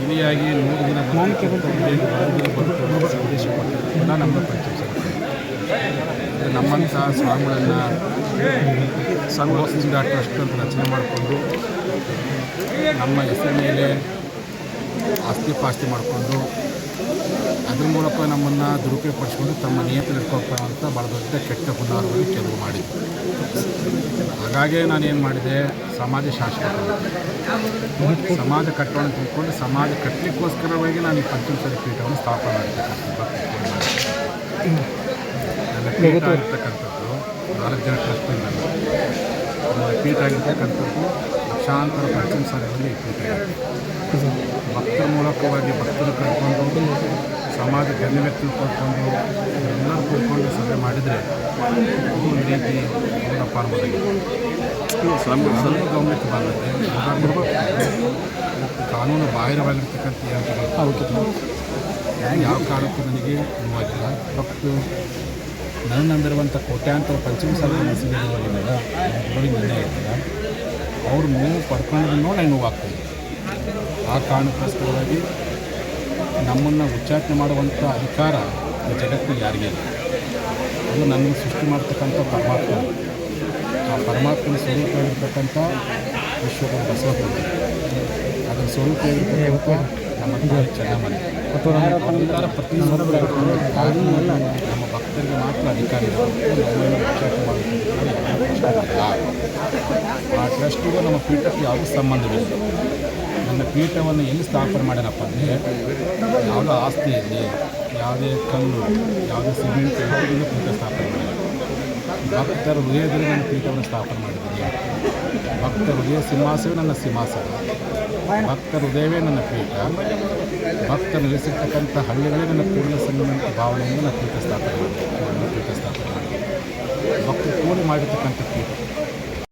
ಇಲಿಯಾಗಿ ನೂರು ದಿನ ಕೊಟ್ಟಿರೋದನ್ನ ನಮ್ಮ ಪರಿಚಯ ನಮ್ಮಂಥ ಸ್ವಾಮಿಗಳನ್ನು ಸಂಘಿಂದ ಟ್ರಸ್ಟ್ ಅಂತ ರಚನೆ ಮಾಡಿಕೊಂಡು ನಮ್ಮ ಹೆಸರ ಮೇಲೆ ಆಸ್ತಿ ಪಾಸ್ತಿ ಮಾಡಿಕೊಂಡು ಅದ್ರ ಮೂಲಕ ನಮ್ಮನ್ನು ದುರುಪಯೋಗ ಪಡಿಸ್ಕೊಂಡು ತಮ್ಮ ನಿಯಂತ್ರಣ ಅಂತ ಭಾಳ ದೊಡ್ಡ ಕೆಟ್ಟ ಹುನ್ನಾರವನ್ನು ಕೆಲವು ಮಾಡಿದ್ರು ಹಾಗಾಗಿ ನಾನೇನು ಮಾಡಿದೆ? ಸಮಾಜ ಶಾಸಕ ಸಮಾಜ ಕಟ್ಟೋಣ ತಿಳ್ಕೊಂಡು ಸಮಾಜ ಕಟ್ಟಲಿಕ್ಕೋಸ್ಕರವಾಗಿ ನಾನು ಈ ಪಂಚಮಸಾಲಿ ಪೀಠವನ್ನು ಸ್ಥಾಪನೆ ಮಾಡಿರ್ತಕ್ಕಂಥದ್ದು ನನ್ನ ಪೀಠ ಆಗಿರ್ತಕ್ಕಂಥದ್ದು ನಾಲ್ಕು ಜನ ಟ್ರಸ್ಟಿಂದ ನನ್ನ ಪೀಠ ಆಗಿರ್ತಕ್ಕಂಥದ್ದು ಲಕ್ಷಾಂತರ ಪಂಚಮಸಾಲಿಗಳಲ್ಲಿ ಈ ಪೀಠ ಭಕ್ತರ ಮೂಲಕವಾಗಿ ಭಕ್ತರು ಕರ್ಕೊಂಡು ಸಮಾಜ ವ್ಯಕ್ತಿ ತಿಳ್ಕೊಂಡು ಎಲ್ಲರೂ ಕೂತ್ಕೊಂಡು ಸಭೆ ಮಾಡಿದರೆ ಒಂದು ರೀತಿ ಏನಪ್ಪ ಸ್ವಲ್ಪ ಕಾನೂನು ಗಮನಕ್ಕೆ ಬಂದದ್ದು ಕಾನೂನು ಬಾಹಿರವಾಗಿರ್ತಕ್ಕಂಥ ಹೇಳಿಕೆಗಳು ಯಾವ ಕಾರಣಕ್ಕೂ ನನಗೆ ನೋವಾಗಿಲ್ಲ ನನ್ನ ನನ್ನಂದಿರುವಂಥ ಕೋಟ್ಯಾಂತರ ಪಂಚಮ ಸಾಲ ಮಸೀದಿಗಳಿಂದ ನಿರ್ಣಯ ಇರ್ತದೆ ಅವ್ರು ನೋವು ಪಡ್ಕೊಂಡ್ರೂ ನನಗೆ ನೋವಾಗ್ತದೆ. ಆ ಕಾರಣಕ್ಕೋಸ್ಕರವಾಗಿ ನಮ್ಮನ್ನು ಉಚ್ಚಾಟನೆ ಮಾಡುವಂಥ ಅಧಿಕಾರ ಈ ಜಗತ್ತಿನಲ್ಲಿ ಯಾರಿಗೆ ಇಲ್ಲ. ಅದು ನನ್ನನ್ನು ಸೃಷ್ಟಿ ಮಾಡ್ತಕ್ಕಂಥ ಪರಮಾತ್ಮ. ಆ ಪರಮಾತ್ಮನ ಸ್ವರೂಪ ಇರ್ತಕ್ಕಂಥ ವಿಶ್ವದ ಬಸವಪ್ಪ. ಅದರ ಸ್ವರೂಪ ಇವತ್ತು ನಮ್ಮ ತಾಯಿ ಚೆನ್ನಮ್ಮನೆ ಅಧಿಕಾರ ಪ್ರತಿಯೊಂದು ಕಾನೂನಲ್ಲ ನಮ್ಮ ಭಕ್ತರಿಗೆ ಮಾತ್ರ ಅಧಿಕಾರ ಇದೆ ಉಚ್ಚಾಟನೆ ಮಾಡುವಂಥ ಆ ಟ್ರಸ್ಟಿಗೂ ನಮ್ಮ ಪೀಠಕ್ಕೆ ಯಾವುದೂ ಸಂಬಂಧವಿಲ್ಲ. ನನ್ನ ಪೀಠವನ್ನು ಎಲ್ಲಿ ಸ್ಥಾಪನೆ ಮಾಡ್ಯಾರಪ್ಪ ಅಂದರೆ ಯಾವುದೋ ಆಸ್ತಿ ಇರಲಿ ಯಾವುದೇ ಕಲ್ಲು, ಯಾವುದೇ ಸಿಮೆಂಟ್ ಯಾವುದನ್ನು ಪೀಠ ಸ್ಥಾಪನೆ ಮಾಡಿಲ್ಲ ಭಕ್ತರ ಹೃದಯದಲ್ಲಿ ನನ್ನ ಪೀಠವನ್ನು ಸ್ಥಾಪನೆ ಮಾಡಿದ್ದೀನಿ. ಭಕ್ತರ ಹೃದಯ ಸಿಂಹಾಸವೇ ನನ್ನ ಸಿಂಹಾಸನ. ಭಕ್ತ ಹೃದಯವೇ ನನ್ನ ಪೀಠ. ಭಕ್ತರು ನೆಲೆಸಿರ್ತಕ್ಕಂಥ ಹಳ್ಳಿಗಳೇ ನನ್ನ ಪೂರ್ಣ ಸಂಗಮಂತ ಭಾವನೆಯಿಂದ ನಾನು ಪೀಠ ಸ್ಥಾಪನೆ ಮಾಡಿದ್ದೀನಿ ಪೀಠ ಸ್ಥಾಪನೆ ಮಾಡಿದ್ದೀನಿ ಭಕ್ತರು ಕೂಡಿ ಮಾಡಿರ್ತಕ್ಕಂಥ ಪೀಠ.